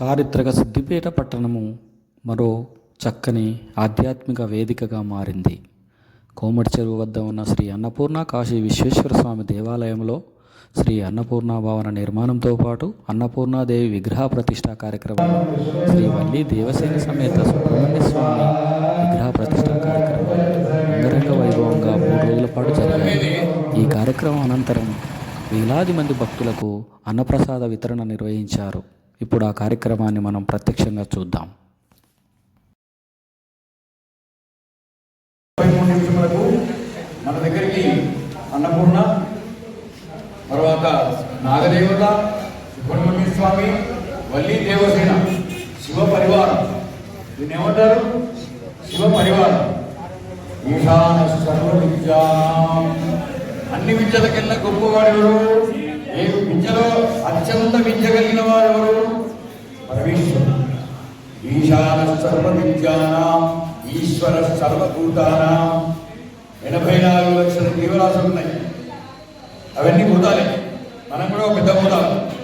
చారిత్రక సిద్దిపేట పట్టణము మరో చక్కని ఆధ్యాత్మిక వేదికగా మారింది. కోమటి చెరువు వద్ద ఉన్న శ్రీ అన్నపూర్ణ కాశీ విశ్వేశ్వర స్వామి దేవాలయంలో శ్రీ అన్నపూర్ణ భవన నిర్మాణంతో పాటు అన్నపూర్ణాదేవి విగ్రహ ప్రతిష్ఠా కార్యక్రమం శ్రీ వల్లి దేవసేన సమేత సుబ్రహ్మణ్య స్వామి విగ్రహ ప్రతిష్ట కార్యక్రమం అంగరంగ వైభవంగా మూడు రోజుల పాటు జరిగాయి. ఈ కార్యక్రమం అనంతరం వేలాది మంది భక్తులకు అన్నప్రసాద వితరణ నిర్వహించారు. ఇప్పుడు ఆ కార్యక్రమాన్ని మనం ప్రత్యక్షంగా చూద్దాం. ముప్పై మూడు నిమిషములకు మన దగ్గరికి అన్నపూర్ణ తర్వాత నాగదేవత సుబ్రహ్మణ్య స్వామి వల్లి దేవసేన శివ పరివారం. దీన్ని ఏమంటారు శివ పరివారం. ఈశాన సర్వ విద్యా. అన్ని విద్యల కింద గొప్పవాడు ఎవరు? ఏ విద్యలో అత్యంత విద్య కలిగిన వారు ఎవరు? పరమేశ్వరుడు. ఈశాన సర్వ విద్యానాం ఈశ్వర సర్వభూతానాం. ఎనభై నాలుగు లక్షల జీవరాశులు ఉన్నాయి. అవన్నీ భూతాలే. మనం కూడా ఒక పెద్ద భూతాలు.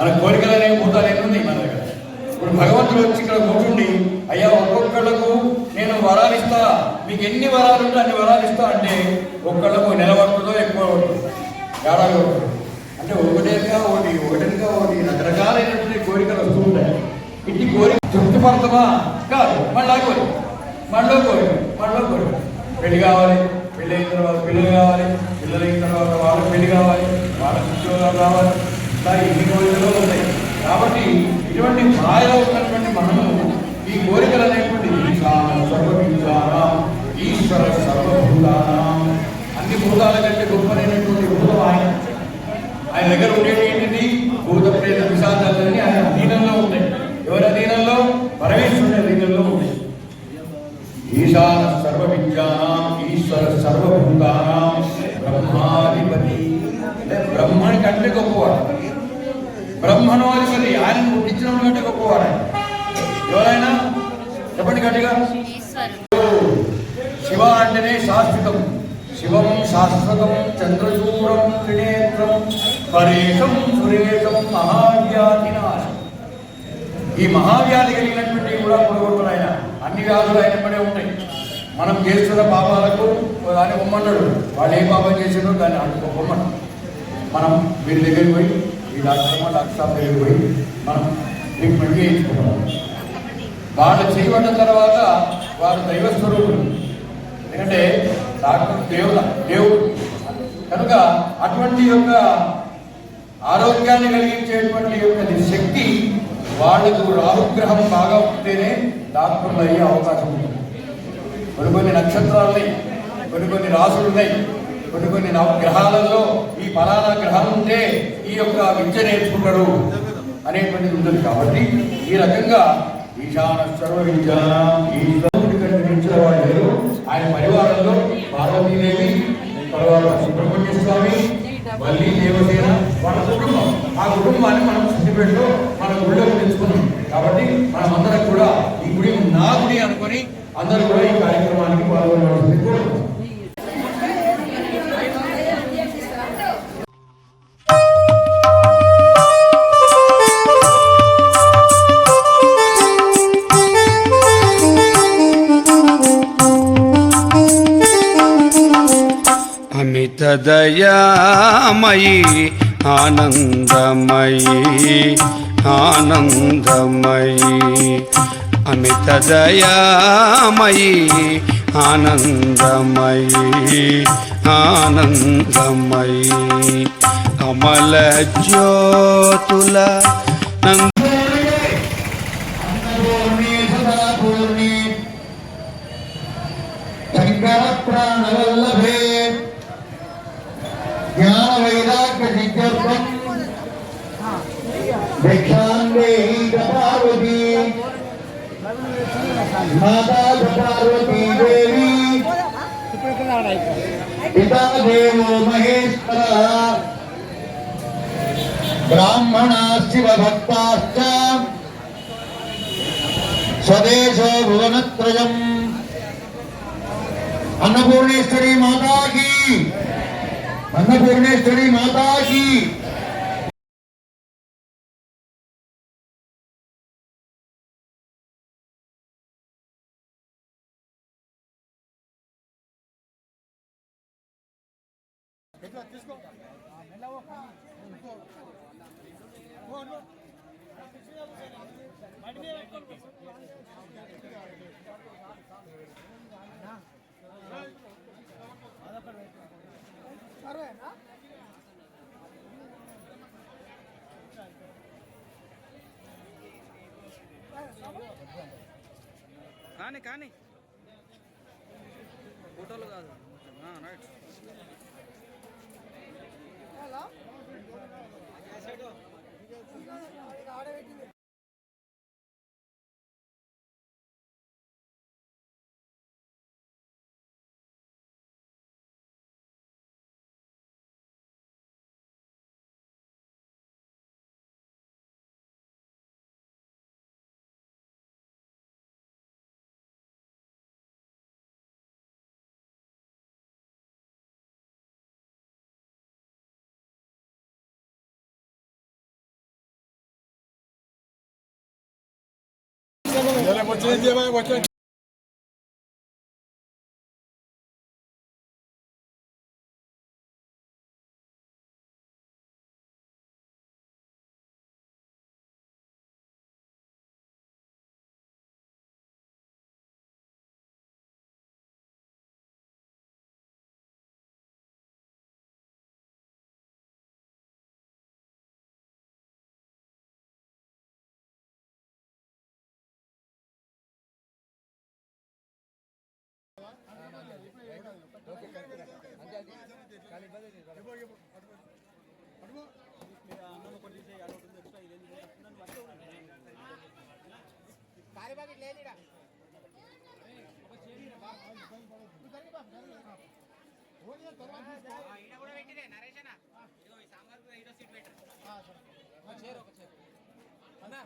మన కోరికలు అనేవి భూతాలు ఎన్ని ఉన్నాయి మన దగ్గర. ఇప్పుడు భగవంతుడు వచ్చి ఇక్కడ కూర్చుండి అయ్యా ఒక్కొక్కళ్ళకు నేను వరాలు ఇస్తా. మీకు ఎన్ని వరాలు ఉంటే అన్ని వరాలు ఇస్తా అంటే ఒక్కళ్ళకు నెల పడుతుందో ఎక్కువ పడుతుందో. ఏడాది అంటే ఒకటేగా ఒకటి ఒకటిగా ఒకటి. రకరకాలైనటువంటి కోరికలు వస్తూ ఉంటాయి. ఇట్టి కోరిక తృప్తిపడతామా మళ్ళా కోరిక మళ్ళీ కోరిక మళ్ళీ కోరిక పెళ్ళి కావాలి. పెళ్ళి అయిన తర్వాత పిల్లలు కావాలి. పిల్లలు అయిన తర్వాత వాళ్ళకి పెళ్ళి కావాలి. వాళ్ళకి ఉద్యోగాలు కావాలి. ఇలా ఎన్ని కోరికలు ఉన్నాయి. కాబట్టి ఇటువంటి మాయలో ఉన్నటువంటి మనము ఈ కోరికలు ఈశాన సర్వవిద్యానాం ఈశ్వర సర్వభూతానాం అన్ని భూతాల కంటే గొప్పనైనటువంటి భూతం ఆయన ఆయన దగ్గర ఉండేది ఏంటిది భూత ప్రేత విషాదాలన్నీ ఆయన అధీనంలో ఉంటాయి ఎవరి అధీనంలో పరమేశ్వరుని అధీనంలో ఉంటాయి ఈశాన సర్వ విద్యానాం ఈశ్వర సర్వభూతానాం బ్రహ్మాధిపతి అంటే బ్రహ్మని కంటే గొప్పవాడు బ్రహ్మణోధిపతి ఆయన పుట్టించిన కంటే గొప్పవాడు ఆయన. ఎవరైనా చెప్పండి గట్టిగా. శివ అంటేనే శాశ్వతం. శివం శాశ్వతం చంద్రచూడం త్రినేత్రం పరేశం సురేశం మహావ్యాధినాశం ఈ మహావ్యాధి కలిగినటువంటి కూడా పొడగొడుతున్న ఆయన. అన్ని వ్యాధులు ఆయన పడే ఉంటాయి. మనం చేస్తున్న పాపాలకు దాన్ని బొమ్మన్నాడు వాళ్ళు ఏ పాపం చేసాడో దాన్ని బొమ్మను మనం వీరి దగ్గరికి పోయి ఈ డాక్టర్ డాక్టర్ సాబ్ పోయి మనం ట్రీట్మెంట్ చేయించుకుంటాం. వాళ్ళు చేయబడ్డ తర్వాత వారు దైవ స్వరూపులు. ఎందుకంటే డాక్టర్ దేవుల దేవుడు. కనుక అటువంటి యొక్క ఆరోగ్యాన్ని కలిగించేటువంటి యొక్క శక్తి వాళ్ళకు రాహుగ్రహం బాగా ఉంటేనే డాక్టర్లు అయ్యే అవకాశం ఉంది కొన్ని కొన్ని నక్షత్రాలు ఉన్నాయి కొన్ని కొన్ని రాసులు ఉన్నాయి కొన్ని కొన్ని నవగ్రహాలలో ఈ ఫలానా గ్రహం ఉంటే ఈ యొక్క విద్య నేర్చుకుంటాడు అనేటువంటిది ఉంటుంది కాబట్టి ఈ రకంగా ఈశాన సర్వ విద్య అమిత ఆనందమయీ ఆనందమయీ. అమిత దయామయీ ఆనందమయీ ఆనందమయీ. అమల జ్యోతుల నంద శంకర माता पार्वती देवी। पिता देवो महेश्वर। ब्राह्मणा शिवभक्ताश्च स्वदेशो भुवन अन्नपूर्णेश्वरी माता की। अन्नपूर्णेश्वरी माता की। కానీ కానీ. ఫోటోలు కాదు. రైట్. హలో? ఆడబెట్టింది la moitié des diamants, voiture. కారీబాబు లేనిడా ఈడ కూడా పెట్టిరే నరేష్ అన్న ఇదిగో ఈ సాంబార్ ఈడో సీట్ పెట్టారు ఒక చైర్ ఒక అన్నా.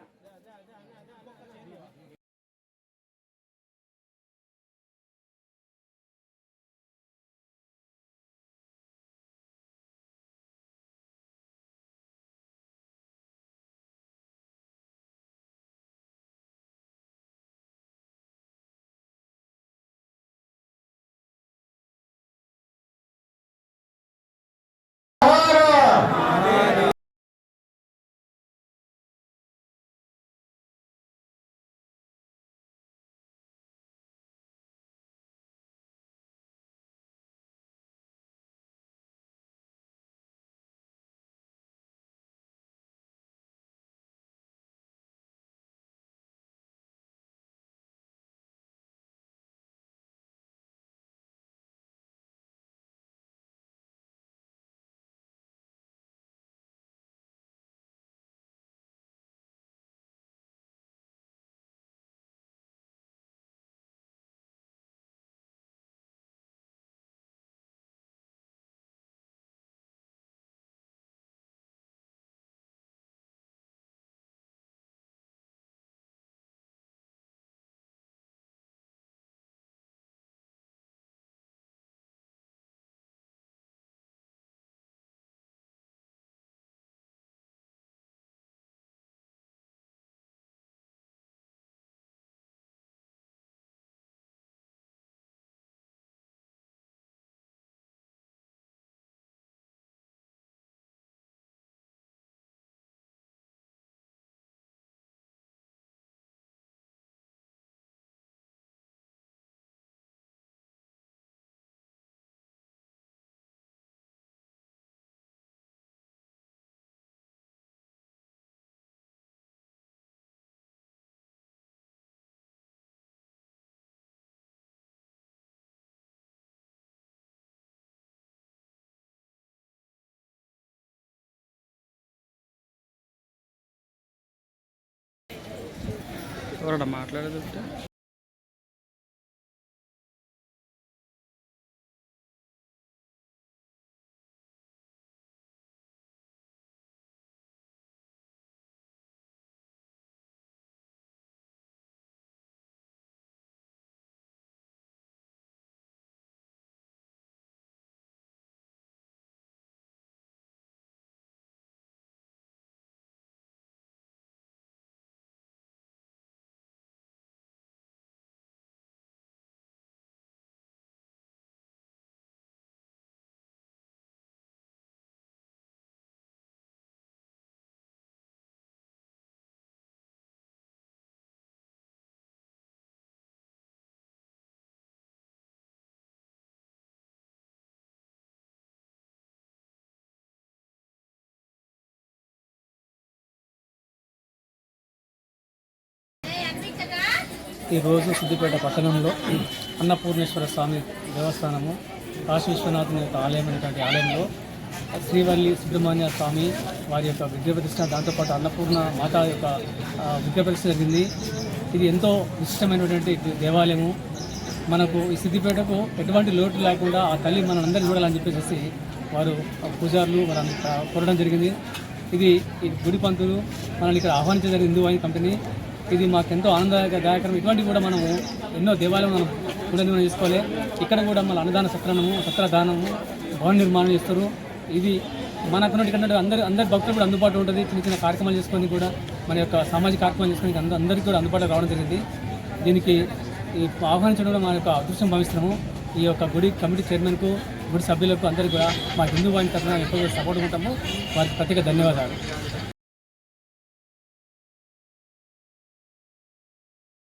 ఎవరన్నా మాట్లాడేది ఈరోజు సిద్దిపేట పట్టణంలో అన్నపూర్ణేశ్వర స్వామి దేవస్థానము కాశీ విశ్వనాథుని యొక్క ఆలయం అనేటువంటి ఆలయంలో శ్రీవల్లి సుబ్రహ్మణ్య స్వామి వారి యొక్క విద్య ప్రతిష్ట దాంతోపాటు అన్నపూర్ణ మాత యొక్క విద్య ప్రతిష్ట జరిగింది. ఇది ఎంతో విశిష్టమైనటువంటి దేవాలయము. మనకు ఈ సిద్దిపేటకు ఎటువంటి లోటు లేకుండా ఆ తల్లి మనందరినీ చూడాలని చెప్పేసి వారు పూజారులు వారు కోరడం జరిగింది. ఇది ఈ గుడి పంతులు మనల్ని ఇక్కడ ఆహ్వానించడం జరిగింది. హిందూ వైన్ కంపెనీ ఇది మాకు ఎంతో దాయకరం ఇటువంటివి కూడా మనము ఎన్నో దేవాలయం మనం పునర్నిర్మాణం చేసుకోవాలి. ఇక్కడ కూడా మన అన్నదాన సత్రము సత్రదానము భవన నిర్మాణం చేస్తారు. ఇది మనకున్నట్టు ఇక్కడ అందరి అందరి భక్తులు కూడా అందుబాటులో ఉంటుంది. చిన్న చిన్న కార్యక్రమాలు చేసుకొని కూడా మన యొక్క సామాజిక కార్యక్రమాలు చేసుకొని అందరూ అందరికీ కూడా అందుబాటులో రావడం జరిగింది. దీనికి ఈ ఆహ్వానించడం కూడా మన యొక్క అదృష్టం భావిస్తున్నాము. ఈ యొక్క గుడి కమిటీ చైర్మన్కు గుడి సభ్యులకు అందరికీ కూడా మా హిందూ వాహిని తరఫున ఎక్కువ సపోర్ట్ ఉంటాము. వారికి ప్రత్యేక ధన్యవాదాలు.